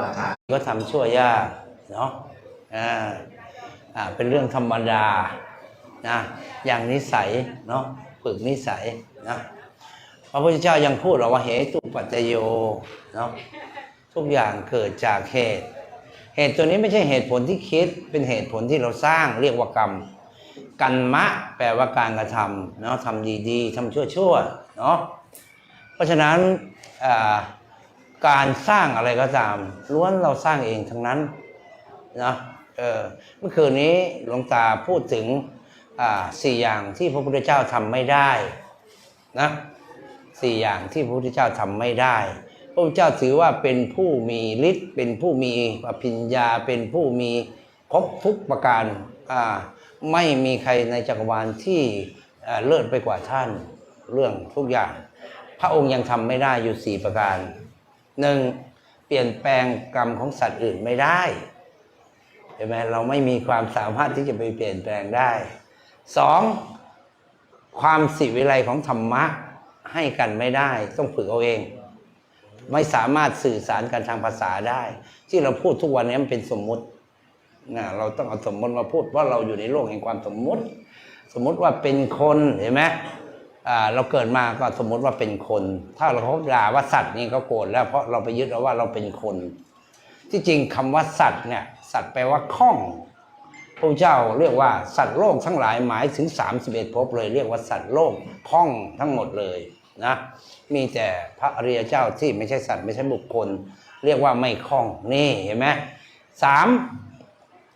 าอาจาก็ทำชั่วยากเนาะอ่าอ่าเป็นเรื่องธรรมดานะอย่างนิสัยเนาะฝึกนิสัยนะพระพุทธเจ้ายังพูดหรอว่าเหตุปัจจโยเนาะทุกอย่างเกิดจากเหตุ เหตุตัวนี้ไม่ใช่เหตุผลที่คิดเป็นเหตุผลที่เราสร้างเรียกว่ากรรมกันมะแปลว่าการกระทำเนาะทำดีๆทำชั่วๆเนาะเพราะฉะนั้นอ่า การสร้างอะไรก็ตามล้วนเราสร้างเองทั้งนั้นนะเออเมื่อคืนนี้หลวงตาพูดถึงสี่อย่างที่พระพุทธเจ้าทำไม่ได้นะสี่อย่างที่พระพุทธเจ้าทำไม่ได้ พระพุทธเจ้าถือว่าเป็นผู้มีฤทธิ์เป็นผู้มีอภิญญาเป็นผู้มีครบทุกประการไม่มีใครในจักรวาลที่เลิศไปกว่าท่านเรื่องทุกอย่าง พระองค์ยังทำไม่ได้อยู่สี่ประการ หนึ่งเปลี่ยนแปลงกรรมของสัตว์อื่นไม่ได้เห็นไหมเราไม่มีความสามารถที่จะไปเปลี่ยนแปลงได้สองความสิวิไลของธรรมะให้กันไม่ได้ ต้องฝึกเอาเอง ไม่สามารถสื่อสารกันทางภาษาได้ ที่เราพูดทุกวันนี้มันเป็นสมมุตินะเราต้องเอาสมมติมาพูดเพราะเราอยู่ในโลกแห่งความสมมุติ สมมุติว่าเป็นคนเห็นไหม เราเกิดมาก็สมมติว่าเป็นคน ถ้าเราเขาด่าว่าสัตว์นี่ก็โกรธแล้วเพราะเราไปยึดเอาว่าเราเป็นคน ที่จริงคำว่าสัตว์เนี่ยสัตว์แปลว่าข้องพระเจ้าเรียกว่าสัตว์โลกทั้งหลายหมายถึง 31ภพเลย เรียกว่าสัตว์โลกข้องทั้งหมดเลยนะมีแต่พระอริยเจ้าที่ไม่ใช่สัตว์ไม่ใช่บุคคล เรียกว่าไม่ข้องนี่เห็นไหมสาม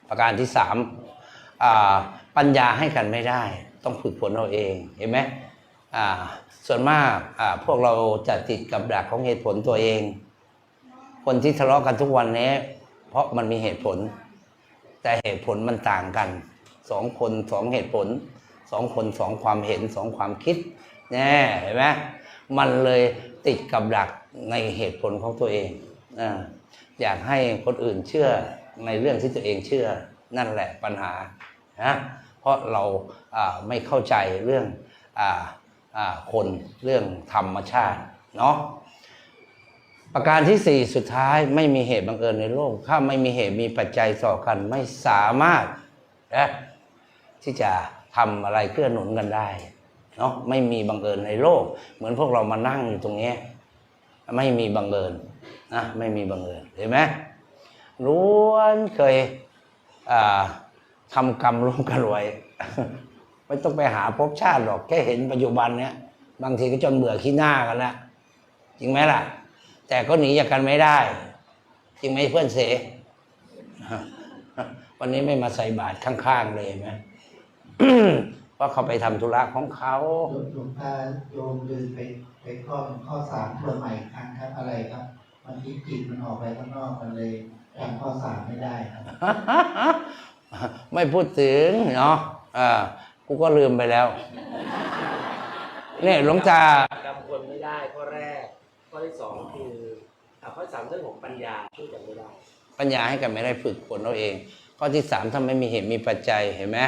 ประการที่สามปัญญาให้กันไม่ได้ ต้องฝึกฝนเอาเองเห็นไหม ส่วนมากพวกเราจะติดกับดักของเหตุผลตัวเอง คนที่ทะเลาะกันทุกวันนี้ เพราะมันมีเหตุผล แต่เหตุผลมันต่างกันสองคนสองเหตุผลสองคนสองความเห็นสองความคิดแน่เห็นไหมมันเลยติดกับดักในเหตุผลของตัวเองออยากให้คนอื่นเชื่อในเรื่องที่ตัวเองเชื่อนั่นแหละปัญหานะเพราะเราไม่เข้าใจเรื่องอ คนเรื่องธรรมชาติเนาะประการที่สี่สุดท้ายไม่มีเหตุบังเอิญในโลกถ้าไม่มีเหตุมีปัจจัยต่อกันไม่สามารถนะที่จะทำอะไรเกื้อหนุนกันได้เนาะไม่มีบังเอิญในโลก เหมือนพวกเรามานั่งอยู่ตรงนี้ ไม่มีบังเอิญนะไม่มีบังเอิญเห็นไหมล้วนเคยอ่าทำกรรมร่วมกันไว้ ไม่ต้องไปหาภพชาติหรอกแค่เห็นปัจจุบันเนี้ยบางทีก็จนเบื่อขี้หน้ากันแล้วจริงไหมล่ะ แต่ก็หนีจากกันไม่ได้ จริงไหมเพื่อนเสวันนี้ไม่มาใส่บาตรข้างๆเลยเห็นไหมเพราะเขาไปทำธุระของเขาหลวงตาโยมลืมไปไปข้อข้อสามเพื่อใหม่อีกครั้งครับอะไรครับมันที่จิตมันออกไปข้างนอกมันเลยจำข้อสามไม่ได้ครับ ไม่พูดถึงเนาะอ่า กูก็ลืมไปแล้ว เนี่ยหลวงตา จำคนไม่ได้ข้อแรก ข้อที่สองคืออะข้อที่สามเรื่องของปัญญาช่วยจำไม่ได้ ปัญญาให้กันไม่ได้ฝึกฝนเราเอง ข้อที่สามถ้าไม่มีเหตุมีปัจจัยเห็นไหม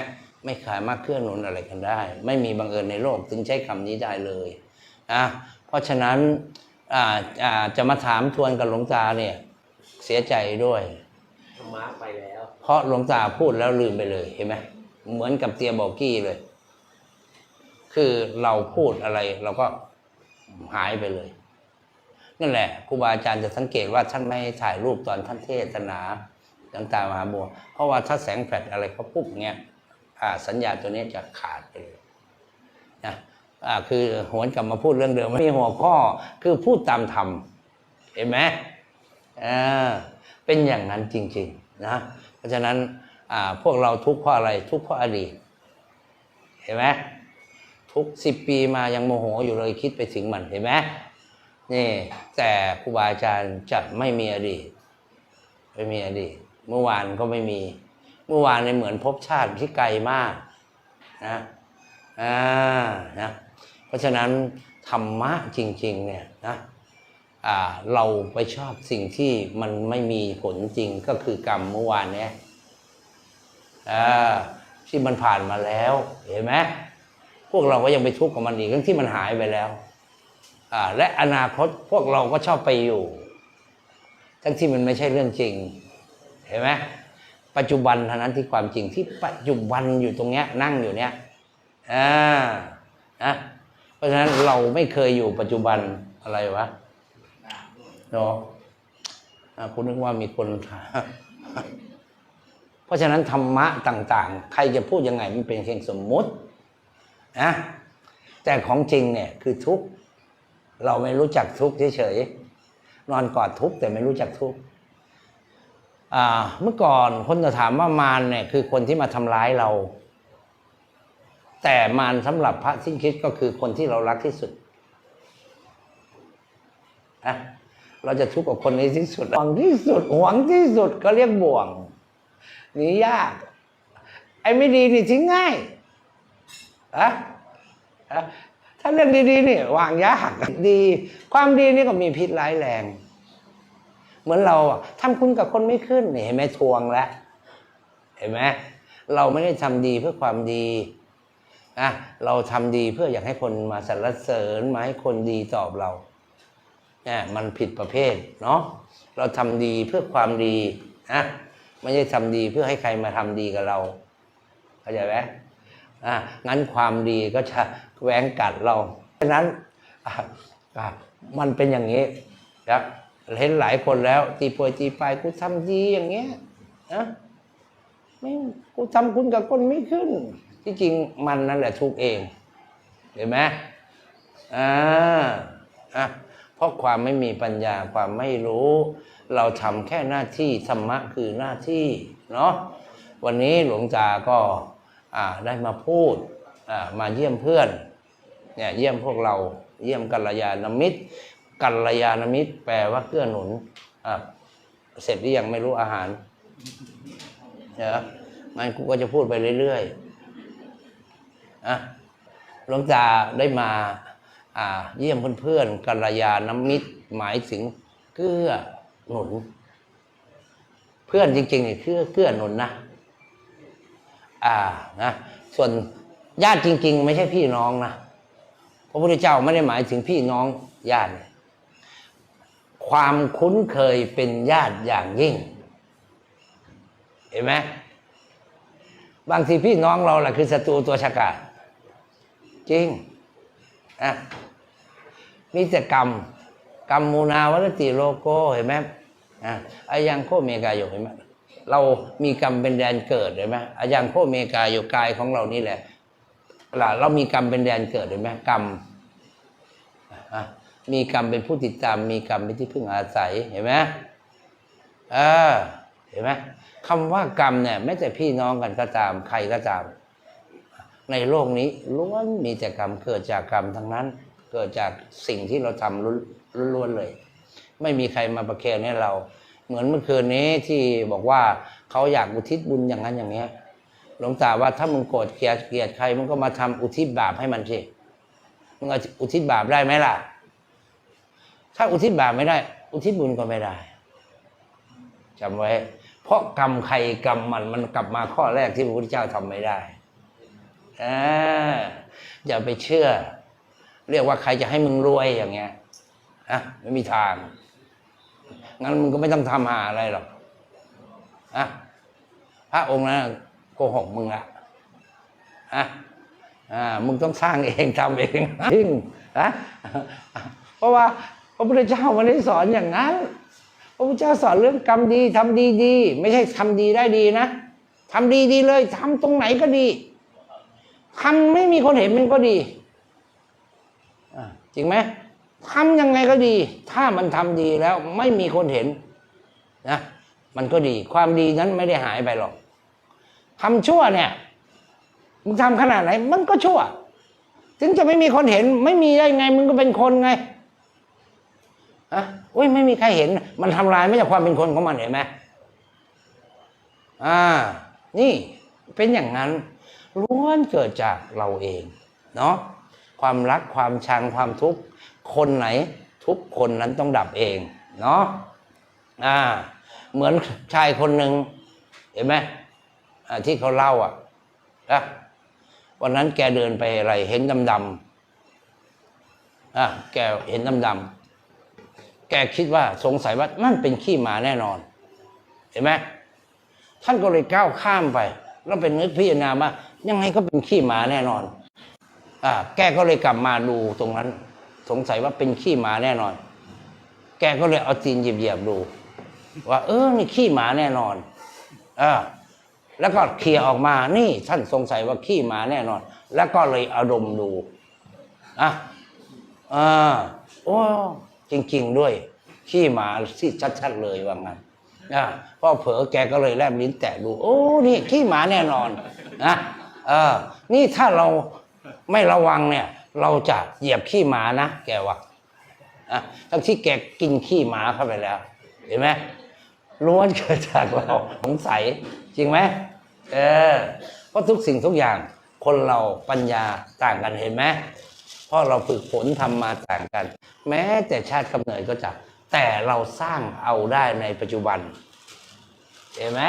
ไม่ขายมากเคลื่อนหนุนอะไรกันได้ ไม่มีบังเอิญในโลกถึงใช้คำนี้ได้เลยนะเพราะฉะนั้นอ่าอ่าจะมาถามทวนกับหลวงตาเนี่ยเสียใจด้วย ธรรมะไปแล้ว เพราะหลวงตาพูดแล้วลืมไปเลยเห็นไหม เหมือนกับเตียบอกกี้เลย คือเราพูดอะไรเราก็หายไปเลย นั่นแหละครูบาอาจารย์จะสังเกตว่าท่านไม่ถ่ายรูปตอนท่านเทศนาหลวงตามหาบัว เพราะว่าถ้าแสงแฟลชอะไรเขาปุ๊บเงี้ยสัญญาณตัวนี้จะขาดไปเลยนะคือหวนกลับมาพูดเรื่องเดิมไม่มีหัวข้อคือพูดตามธรรมเห็นไหมอ่าเป็นอย่างนั้นจริง ๆ นะ เพราะฉะนั้น พวกเราทุกข์เพราะอะไร ทุกข์เพราะอดีตเห็นไหมทุกสิบปีมายังโมโหอยู่เลยคิดไปถึงมันเห็นไหมนี่แต่ครูบาอาจารย์จะไม่มีอดีตไม่มีอดีตเมื่อวานก็ไม่มี เมื่อวานในเหมือนภพชาติที่ไกลมากนะอ่านะเพราะฉะนั้นธรรมะจริงๆเนี่ยนะอ่าเราไปชอบสิ่งที่มันไม่มีผลจริงก็คือกรรมเมื่อวานเนี้ย ที่มันผ่านมาแล้ว เห็นไหมพวกเราก็ยังไปทุกข์กับมันอีกทั้งที่มันหายไปแล้วอ่าและอนาคตพวกเราก็ชอบไปอยู่ ทั้งที่มันไม่ใช่เรื่องจริง เห็นไหมปัจจุบันเท่านั้นที่ความจริงที่ปัจจุบันอยู่ตรงเนี้ยนั่งอยู่เนี้ยอ่านะเพราะฉะนั้นเราไม่เคยอยู่ปัจจุบันอะไรวะเนาะคุณนึกว่ามีคนถาม เพราะฉะนั้นธรรมะต่างๆ ใครจะพูดยังไงมันเป็นเพียงสมมุตินะแต่ของจริงเนี่ยคือทุกข์เราไม่รู้จักทุกข์เฉยๆนอนกอดทุกข์แต่ไม่รู้จักทุกข์เมื่อก่อนคนจะถามว่ามารเนี่ยคือคนที่มาทำร้ายเรา แต่มารสำหรับพระสิ้นคิดก็คือคนที่เรารักที่สุดอะเราจะทุกข์กับคนนี้ที่สุดหวังที่สุดหวงที่สุดก็เรียกบ่วง หนียาก ไอ้ไม่ดีนี่ทิ้งง่ายอะถ้าเรื่องดีๆนี่วางยากดี ความดีนี่ก็มีพิษร้ายแรง เหมือนเราอะทำคุณกับคนไม่ขึ้นเห็นไหมทวงแล้วเห็นไหมเราไม่ได้ทำดีเพื่อความดีนะเราทำดีเพื่ออยากให้คนมาสรรเสริญมาให้คนดีตอบเราเนี่ยมันผิดประเภทเนาะเราทำดีเพื่อความดีนะ ไม่ใช่ทำดีเพื่อให้ใครมาทำดีกับเราเข้าใจไหมอะงั้นความดีก็จะแหวงกัดเราฉะนั้นมันเป็นอย่างนี้นะเห็นหลายคนแล้วตีป่วยตีไปกูทำดีอย่างเงี้ยนะไม่กูทำคุณกับคนไม่ขึ้น ที่จริงมันนั่นแหละทุกเอง เห็นไหมอ่าอะเพราะความไม่มีปัญญาความไม่รู้ เราทำแค่หน้าที่ธรรมะคือหน้าที่เนาะวันนี้หลวงตาก็ได้มาพูดมาเยี่ยมเพื่อนเนี่ยเยี่ยมพวกเราเยี่ยมกัลยาณมิตรกัลยาณมิตร แปลว่าเกื้อหนุนเสร็จหรือยังไม่รู้อาหารเดี๋ยวงั้นกูก็จะพูดไปเรื่อยๆอะหลวงตาได้มาอ่าเยี่ยมเพื่อนๆกัลยาณมิตร หมายถึงเกื้อ หนุน เพื่อนจริงๆนี่คือเกื้อหนุนนะ อ่านะส่วนญาติจริง ๆ ไม่ใช่พี่น้องนะพระพุทธเจ้าไม่ได้หมายถึงพี่น้องญาติ ความคุ้นเคยเป็นญาติอย่างยิ่ง เห็นไหมบางทีพี่น้องเราแหละคือศัตรูตัวฉกาจจริงอะมีแต่กรรม กรรมมูนาวัตติโลโกเห็นไหม อะอายังโคเมกายอยู่เห็นไหมเรามีกรรมเป็นแดนเกิดเห็นไหมอายังโคเมกายอยู่กายของเรานี่แหละล่ะเรามีกรรมเป็นแดนเกิดเห็นไหมกรรมมีกรรมเป็นผู้ติดตาม มีกรรมเป็นที่พึ่งอาศัยเห็นไหมเออเห็นไหมคำว่ากรรมเนี่ยแม้แต่พี่น้องกันก็ตามใครก็ตาม ในโลกนี้ล้วนมีแต่กรรมเกิดจากกรรมทั้งนั้น เกิดจากสิ่งที่เราทำล้วนๆเลย ไม่มีใครมาประเคนให้เรา เหมือนเมื่อคืนนี้ที่บอกว่าเขาอยากอุทิศบุญอย่างนั้นอย่างเนี้ยหลวงตาว่าถ้ามึงโกรธเกลียดเกลียดใครมึงก็มาทำอุทิศบาปให้มันสิมึงอุทิศบาปได้ไหมล่ะ ถ้าอุทิศบาปไม่ได้ อุทิศบุญก็ไม่ได้จำไว้ เพราะกรรมใครกรรมมันมันกลับมาข้อแรกที่พระพุทธเจ้าทำไม่ได้อาอย่าไปเชื่อ เรียกว่าใครจะให้มึงรวยอย่างเงี้ย อะไม่มีทาง งั้นมึงก็ไม่ต้องทำหาอะไรหรอกอะพระองค์นั้นโกหกมึงละอะอ่ามึงต้องสร้างเองทำเองจริงนะเพราะว่าพระพุทธเจ้าไม่ได้สอนอย่างนั้น พระพุทธเจ้าสอนเรื่องกรรมดีทำดีดี ไม่ใช่ทำดีได้ดีนะทำดีดีเลยทำตรงไหนก็ดีทำไม่มีคนเห็นมันก็ดีจริงไหม ทำยังไงก็ดี ถ้ามันทำดีแล้วไม่มีคนเห็นนะมันก็ดี ความดีนั้นไม่ได้หายไปหรอกทำชั่วเนี่ยมึงทำขนาดไหน มันก็ชั่ว ถึงจะไม่มีคนเห็น ไม่มีได้ไง มึงก็เป็นคนไงอะอุ้ยไม่มีใครเห็น มันทำลายไม่จากความเป็นคนของมันเห็นไหมอ่า นี่เป็นอย่างนั้นล้วนเกิดจากเราเอง เนาะความรักความชังความทุกข์ คนไหน ทุกคนนั้นต้องดับเองเนาะอ่า เหมือนชายคนหนึ่งเห็นไหมที่เขาเล่าอะนะวันนั้นแกเดินไปอะไร เห็นดำๆอะแกเห็นดำๆแกคิดว่าสงสัยว่ามันเป็นขี้หมาแน่นอน เห็นไหมท่านก็เลยก้าวข้ามไป แล้วเป็นนึกพิจารณาว่ายังไงก็เป็นขี้หมาแน่นอนอ่าแกก็เลยกลับมาดูตรงนั้น สงสัยว่าเป็นขี้หมาแน่นอน แกก็เลยเอาตีนเหยียบๆดู ว่า เออนี่ขี้หมาแน่นอนอ่าแล้วก็เคลียร์ออกมา นี่ท่านสงสัยว่าขี้หมาแน่นอน แล้วก็เลยเอาดมดูอะอ่าโอ้จริง ๆ ด้วย ขี้หมาที่ชัดๆเลยว่างั้นอะพ่อเผลอแกก็เลยแลบลิ้นแตะดู โอ้นี่ขี้หมาแน่นอนนะเออ นี่ถ้าเราไม่ระวังเนี่ย เราจะเหยียบขี้หมานะแกว่าอะทั้งที่แกกินขี้หมาเข้าไปแล้ว เห็นไหมล้วนเกิดจากเราสงสัยจริงไหมเออเพราะทุกสิ่งทุกอย่างคนเราปัญญาต่างกันเห็นไหมเพราะเราฝึกฝนทำมาต่างกัน แม้แต่ชาติกำเนิดก็จะแต่เราสร้างเอาได้ในปัจจุบัน เห็นไหม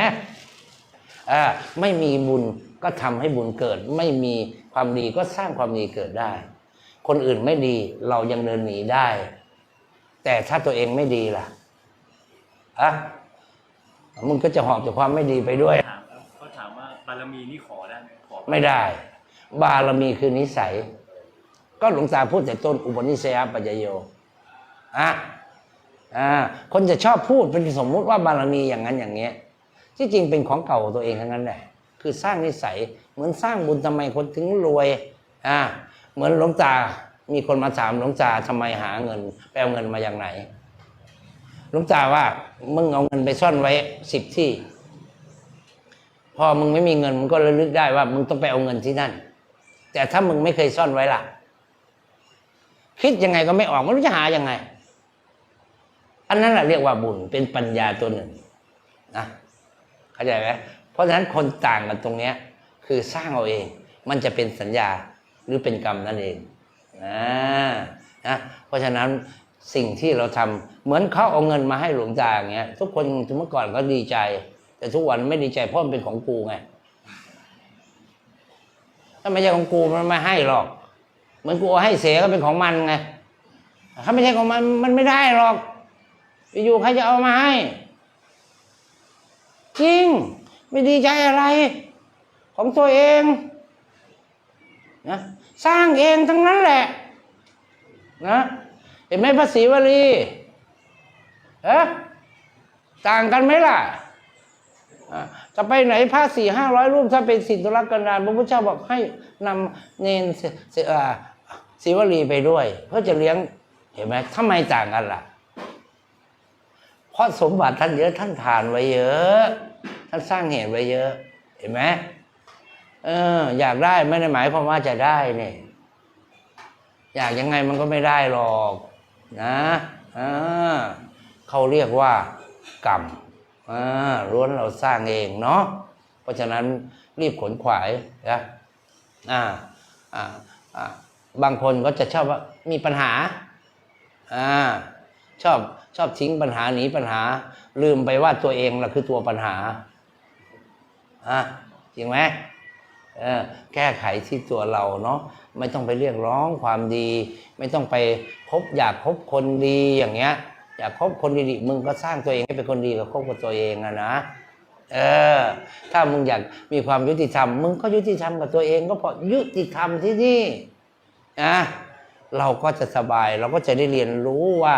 อ่าไม่มีบุญก็ทำให้บุญเกิด ไม่มีความดีก็สร้างความดีเกิดได้ คนอื่นไม่ดี เรายังเดินหนีได้ แต่ถ้าตัวเองไม่ดีล่ะอะมึงก็จะหอบจากความไม่ดีไปด้วยถามครับเขาถามว่าบารมีนี่ขอได้ไหมขอไม่ได้ บารมีคือนิสัย ก็หลวงตาพูดแต่ต้นอุปนิสัยปัจจโยอะอ่าคนจะชอบพูดเป็นสมมุติว่าบารมีอย่างนั้นอย่างเงี้ย ที่จริงเป็นของเก่าตัวเองทั้งนั้นแหละคือสร้างนิสัยเหมือนสร้างบุญทำไมคนถึงรวยอ่า เหมือนหลวงตา มีคนมาถามหลวงตาทำไมหาเงินไปเอาเงินมาอย่างไหนหลวงตาว่ามึงเอาเงินไปซ่อนไว้สิบที่ พอมึงไม่มีเงินมึงก็ระลึกได้ว่า มึงต้องไปเอาเงินที่นั่น แต่ถ้ามึงไม่เคยซ่อนไว้ล่ะ คิดยังไงก็ไม่ออกไม่รู้จะหายังไง อันนั้นแหละเรียกว่าบุญเป็นปัญญาตัวหนึ่งนะเข้าใจไหมเพราะฉะนั้นคนต่างกันตรงเนี้ย คือสร้างเอาเอง มันจะเป็นสัญญา หรือเป็นกรรมนั่นเองนะนะเพราะฉะนั้นสิ่งที่เราทำเหมือนเขาเอาเงินมาให้หลวงตาอย่างเงี้ยทุกคนเมื่อก่อนก็ดีใจ แต่ทุกวันไม่ดีใจเพราะมันเป็นของกูไงถ้าไม่ใช่ของกูมันไม่ให้หรอก เหมือนกูให้เสียก็เป็นของมันไงถ้าไม่ใช่ของมันมันไม่ได้หรอกอยู่ใครจะเอามาให้จริง ไม่ดีใจอะไร ของตัวเองนะ สร้างเองทั้งนั้นแหละนะเห็นไหมภาษีวลีเอ๊ะต่างกันไหมล่ะจะไปไหนพระสี่ห้าร้อยรูปถ้าเป็นสิทธุรักกันดารพระพุทธเจ้าบอกให้นำเนนเสเสอ่าศิวลีไปด้วย เพื่อจะเลี้ยงเห็นไหมทำไมต่างกันล่ะ เพราะสมบัติท่านเยอะท่านทานไว้เยอะ ท่านสร้างเหตุไว้เยอะ เห็นไหม เออ อยากได้ไม่ได้หมายความว่าจะได้เนี่ย อยากยังไงมันก็ไม่ได้หรอก นะอ่าเขาเรียกว่ากรรมอ่าล้วนเราสร้างเองเนาะเพราะฉะนั้นรีบขนขวายนะอ่าอ่าอ่าบางคนก็จะชอบว่ามีปัญหาอ่าชอบชอบทิ้งปัญหาหนีปัญหา ลืมไปว่าตัวเองเราคือตัวปัญหาอะจริงไหม แก้ไขที่ตัวเราเนาะไม่ต้องไปเรียกร้องความดี ไม่ต้องไปพบอยากพบคนดีอย่างเงี้ย อยากพบคนดีๆมึงก็สร้างตัวเองให้เป็นคนดีกับคบกับตัวเองอะนะเออ ถ้ามึงอยากมีความยุติธรรม มึงก็ยุติธรรมกับตัวเอง ก็พราะยุติธรรมที่นี่นะเราก็จะสบายเราก็จะได้เรียนรู้ว่า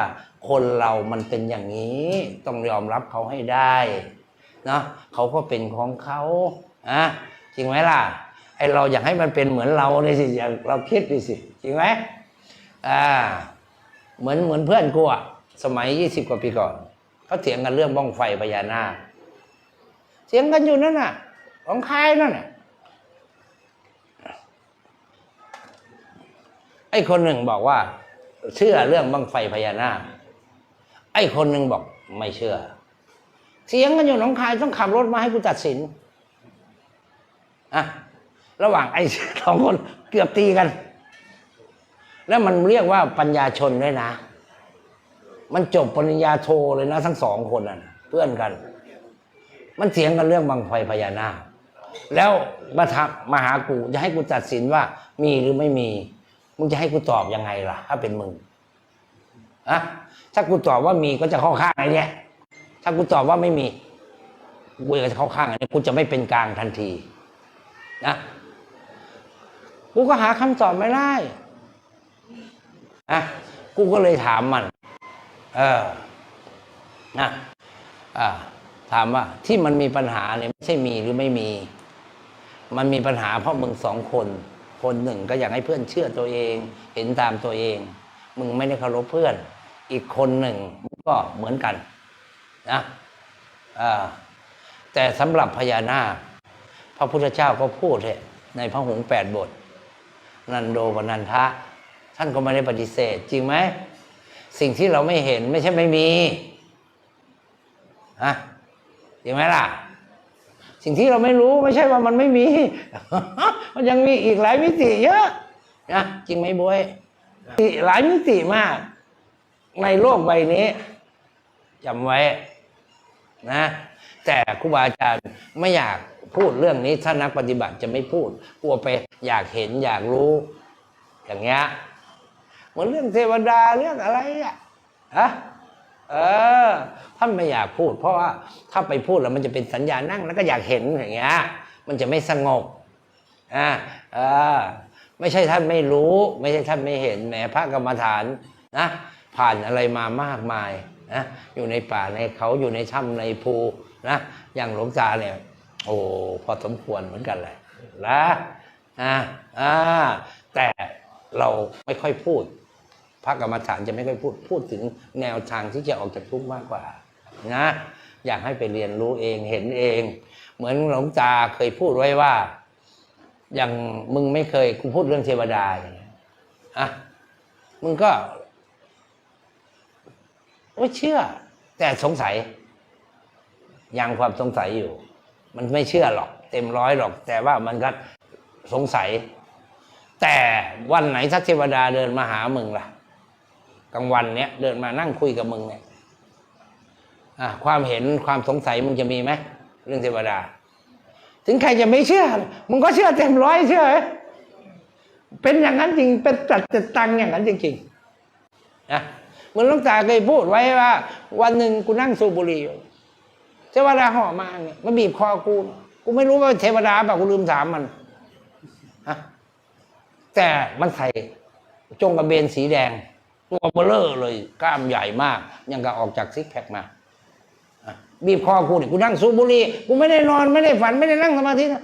คนเรามันเป็นอย่างนี้ ต้องยอมรับเขาให้ได้เนาะเขาก็เป็นของเขาอะจริงไหมล่ะ ไอเราอยากให้มันเป็นเหมือนเราเลยสิอยางเราคิดดิสิจริงไหมอ่าเหมือนเหมือนเพื่อนกูอะสมัยยี่สิบกว่าปีก่อนเขาเถียงกันเรื่องบ้องไฟพญานาคเถียงกันอยู่นั่นน่ะ ของใครนั่นน่ะไอคนหนึ่งบอกว่า เชื่อเรื่องบ้างไฟพญานาคไอคนหนึ่งบอกไม่เชื่อเถียงกันอยู่หนองคายต้องขับรถมาให้กูตัดสินอะ ระหว่างไอ้สองคนเกือบตีกัน แล้วมันเรียกว่าปัญญาชนด้วยนะ มันจบปริญญาโทเลยนะ ทั้งสองคนน่ะ เพื่อนกัน มันเถียงกันเรื่องบังไฟพญานาคแล้วมาทักมาหากูจะให้กูตัดสินว่า มีหรือไม่มี มึงจะให้กูตอบยังไงล่ะ ถ้าเป็นมึงอะถ้ากูตอบว่ามีก็จะเข้าข้างไอ้เนี่ยถ้ากูตอบว่าไม่มีกูจะเข้าข้างอันนี้กูจะไม่เป็นกลางทันที นะ กูก็หาคำตอบไม่ได้อะกูก็เลยถามมัน เออนะอ่าถามว่าที่มันมีปัญหาเนี่ยไม่ใช่มีหรือไม่มี มันมีปัญหาเพราะมึงสองคน คนหนึ่งก็อยากให้เพื่อนเชื่อตัวเอง เห็นตามตัวเอง มึงไม่ได้เคารพเพื่อน อีกคนหนึ่งก็เหมือนกันนะอ่าแต่สำหรับพญานาคพระพุทธเจ้าก็พูดเลยในพระหงส์แปดบท นันโดวนันทะ ท่านก็ไม่ได้ปฏิเสธ จริงไหม สิ่งที่เราไม่เห็นไม่ใช่ไม่มีฮะจริงไหมล่ะ สิ่งที่เราไม่รู้ไม่ใช่ว่ามันไม่มี มันยังมีอีกหลายมิติเยอะนะจริงไหมบวยหลายมิติมาก ในโลกใบนี้จำไว้นะ แต่ครูบาอาจารย์ไม่อยาก พูดเรื่องนี้ถ้านักปฏิบัติจะไม่พูดกลัวไปอยากเห็นอยากรู้ อย่างเงี้ยเหมือนเรื่องเทวดาเรื่องอะไรอะฮะเออท่านไม่อยากพูด เพราะว่าถ้าไปพูดแล้วมันจะเป็นสัญญานั่งแล้วก็อยากเห็นอย่างเงี้ยมันจะไม่สงบอ่าเออไม่ใช่ท่านไม่รู้ ไม่ใช่ท่านไม่เห็นแหมพระกรรมฐานนะผ่านอะไรมามากมายนะอยู่ในป่าในเขาอยู่ในถ้ำในภูนะอย่างหลวงตาเนี่ย โอ้พอสมควรเหมือนกันเลยนะอ่าอ่าแต่เราไม่ค่อยพูดพระกรรมฐานจะไม่ค่อยพูดพูดถึงแนวทางที่จะออกจากทุกข์มากกว่า นะ อยากให้ไปเรียนรู้เองเห็นเอง เหมือนหลวงตาเคยพูดไว้ว่า อย่างมึงไม่เคยกูพูดเรื่องเทวดาอย่างเงี้ยอะมึงก็ไม่เชื่อ แต่สงสัย ยังความสงสัยอยู่ มันไม่เชื่อหรอก เต็มร้อยหรอก แต่ว่ามันก็สงสัย แต่วันไหนถ้าเทวดาเดินมาหามึงล่ะกลางวันเนี้ยเดินมานั่งคุยกับมึงเนี่ยความเห็นความสงสัยมึงจะมีไหมเรื่องเทวดา ถึงใครจะไม่เชื่อ มึงก็เชื่อเต็มร้อยเชื่อเป็นอย่างนั้นจริงเป็นจัดจัดตังอย่างนั้นจริงๆนะมือนหลุงตาเคยพูดไว้ว่า วันหนึ่งกูนั่งสูบบุหรี่อยู่ เทวดาห่อมาเนี่ยมันบีบคอกู กูไม่รู้ว่าเทวดาเปล่ากูลืมถามมันฮะแต่มันใส่จงกระเบนสีแดง ตัวเบลเลอร์เลยกล้ามใหญ่มาก ยังกับออกจากซิกแพคมาบีบคอกูเนี่ยกูนั่งสูบบุหรี่กูไม่ได้นอนไม่ได้ฝันไม่ได้นั่งสมาธินะ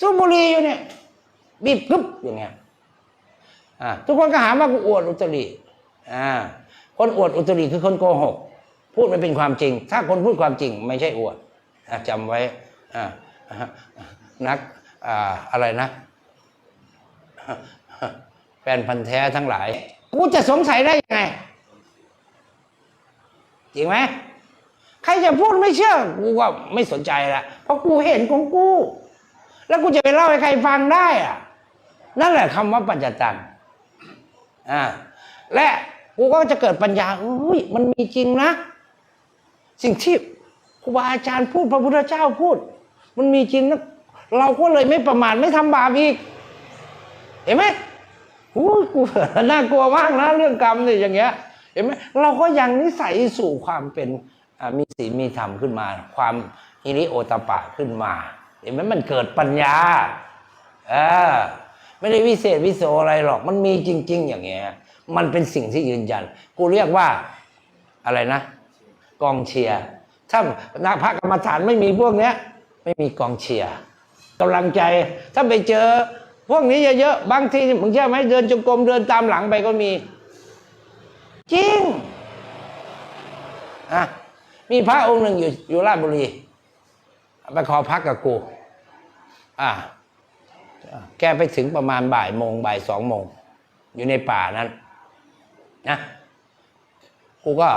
สูบบุหรี่อยู่เนี่ย บีบกึ๊บอย่างเงี้ยทุกคนก็หาว่ากูอวดอุตริอ่าคนอวดอุตริคือคนโกหก พูดไม่เป็นความจริง ถ้าคนพูดความจริง ไม่ใช่อวดอะจำไว้นักออะไรนะแฟนพันธ์แท้ทั้งหลาย กูจะสงสัยได้ยังไง จริงไหมใครจะพูดไม่เชื่อ กูก็ไม่สนใจละเพราะกูเห็นของกู แล้วกูจะไปเล่าให้ใครฟังได้อะนั่นแหละคำว่าปัญจตังอ่าและกูก็จะเกิดปัญญาอุ้ยมันมีจริงนะ สิ่งที่ครูบาอาจารย์พูดพระพุทธเจ้าพูด มันมีจริงนะเราก็เลยไม่ประมาทไม่ทำบาปอีก เห็นไหมอู้กูน่ากลัวมากนะเรื่องกรรมเนี่ยอย่างเงี้ย เห็นไหมเราก็ยังนิสัยสู่ความเป็นมีศีลมีธรรมขึ้นมา ความฮิริโอตปะขึ้นมา เห็นไหมมันเกิดปัญญาเออไม่ได้วิเศษวิโสอะไรหรอก มันมีจริง ๆ อย่างเงี้ย มันเป็นสิ่งที่ยืนยัน กูเรียกว่าอะไรนะ กองเชียร์ถ้านักพระกรรมฐานไม่มีพวกเนี้ย ไม่มีกองเชียร์กำลังใจ ถ้าไปเจอ พวกนี้เยอะๆบางทีมึงเชื่อไหมเดินจงกรมเดินตามหลังไปก็มี จริงอะมีพระองค์หนึ่งอยู่อยู่ราชบุรีไปขอพักกับกูอะแกไปถึงประมาณบ่ายโมงบ่ายสองโมง อยู่ในป่านั้น นะ กูก็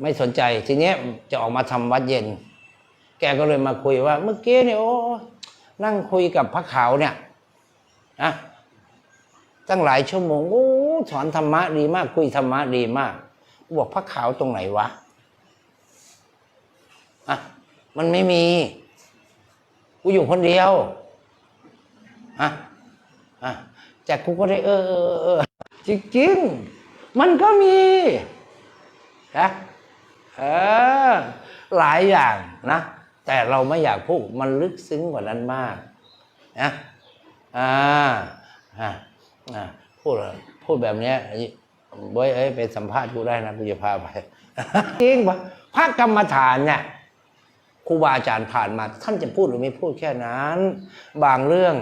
ไม่สนใจ ทีเนี้ยจะออกมาทำวัดเย็น แกก็เลยมาคุยว่า เมื่อกี้เนี่ยโอ้นั่งคุยกับพระขาวเนี่ยนะตั้งหลายชั่วโมงโอ้สอนธรรมะดีมาก คุยธรรมะดีมากกูบอกพระขาวตรงไหนวะอะมันไม่มีกูอยู่คนเดียวอะอะแต่กูก็ได้เออเออเออจริงๆมันก็มีนะ เออหลายอย่างนะ แต่เราไม่อยากพูดมันลึกซึ้งกว่านั้นมากนะอ่าอ่าอ่าพูดพูดแบบเนี้ยบอยเอ้ยไปสัมภาษณ์กูได้นะกูจะพาไปจริงปะพระกรรมฐานเนี่ยครูบาอาจารย์ผ่านมา ท่านจะพูดหรือไม่พูดแค่นั้น บางเรื่อง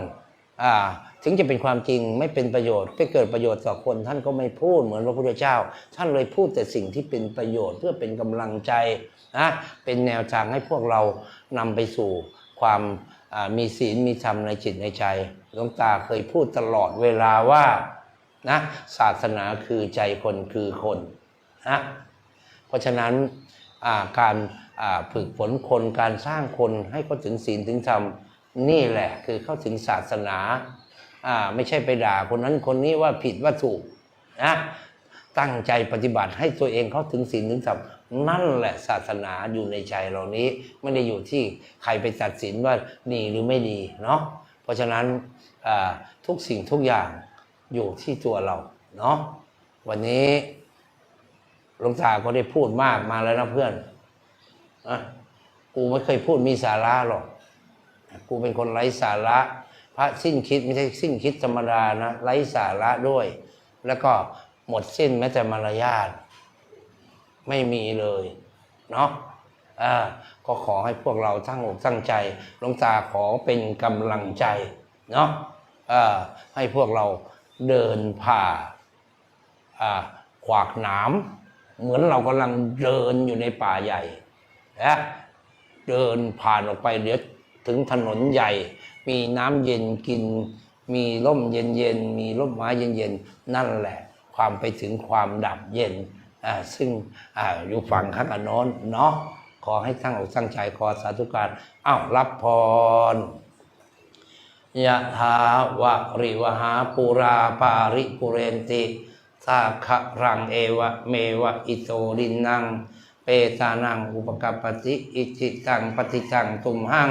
อ่า ถึงจะเป็นความจริงไม่เป็นประโยชน์ไม่เกิดประโยชน์ต่อคน ท่านก็ไม่พูดเหมือนพระพุทธเจ้า ท่านเลยพูดแต่สิ่งที่เป็นประโยชน์เพื่อเป็นกำลังใจนะเป็นแนวทางให้พวกเรานำไปสู่ความมีศีลมีธรรมในจิตในใจหลวงตาเคยพูดตลอดเวลาว่านะศาสนาคือใจคนคือคนนะเพราะฉะนั้นการฝึกฝนคนการสร้างคนให้เขาถึงศีลถึงธรรมนี่แหละคือเข้าถึงศาสนา อ่าไม่ใช่ไปด่าคนนั้นคนนี้ว่าผิดว่าถูกนะตั้งใจปฏิบัติให้ตัวเองเขาถึงศีลถึงธรรมนั่นแหละศาสนาอยู่ในใจเรานี้ไม่ได้อยู่ที่ใครไปตัดสินว่าดีหรือไม่ดีเนาะเพราะฉะนั้นทุกสิ่งทุกอย่างอยู่ที่ตัวเราเนาะวันนี้หลวงตาก็ได้พูดมากมาแล้วนะเพื่อนอกูไม่เคยพูดมีสาระหรอก กูเป็นคนไร้สาระ พระสิ้นคิดไม่ใช่สิ้นคิดธรรมดานะไร้สาระด้วย แล้วก็หมดสิ้นแม้แต่มารยาทไม่มีเลยเนาะอ่าก็ขอให้พวกเราตั้งอกตั้งใจหลวงตาขอเป็นกำลังใจเนาะอ่าให้พวกเราเดินผ่าอ่าขวากหนามเหมือนเรากำลังเดินอยู่ในป่าใหญ่นะเดินผ่านออกไปเดี๋ยวถึงถนนใหญ่ มีน้ำเย็นกิน มีร่มเย็นเย็นๆมีร่มไม้เย็นเย็นๆนั่นแหละ ความไปถึงความดับเย็นอ่าซึ่งอ่าอยู่ฝั่งข้างอนโน้นเนาะขอให้ตั้งอกตั้งใจขอสาธุการอ้าวรับพรยะถาวะริวหาปุราปาริปุเรนติสาขะรังเอวะเมวะอิโตดินนัง เปตานังอุปกัปปติ อิจิตังปฏิตังตุมหัง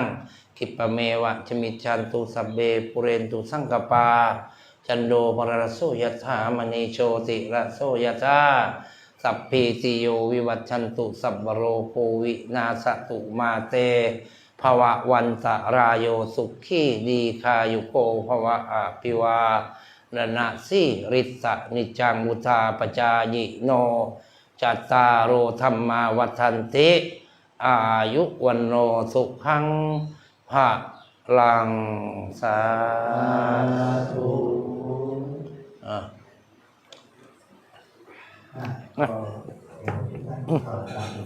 คิปเมวะจมิจันตุสัเบปุเรนตุสังกปา จันโดปรโสยถามณีโชติระโสยถาสัพพีติโยวิวัชชันตุสัพโรโควินาสตุมาเตภวะวันตรายโยสุขีดีคายุโกภวะอภิวาณนาสิริสะนิจังมุทาปจายิโนจัตตารโอธรรมาวัฏันติ อายุวันโนสุขัง ภะลังสาธุอะอะ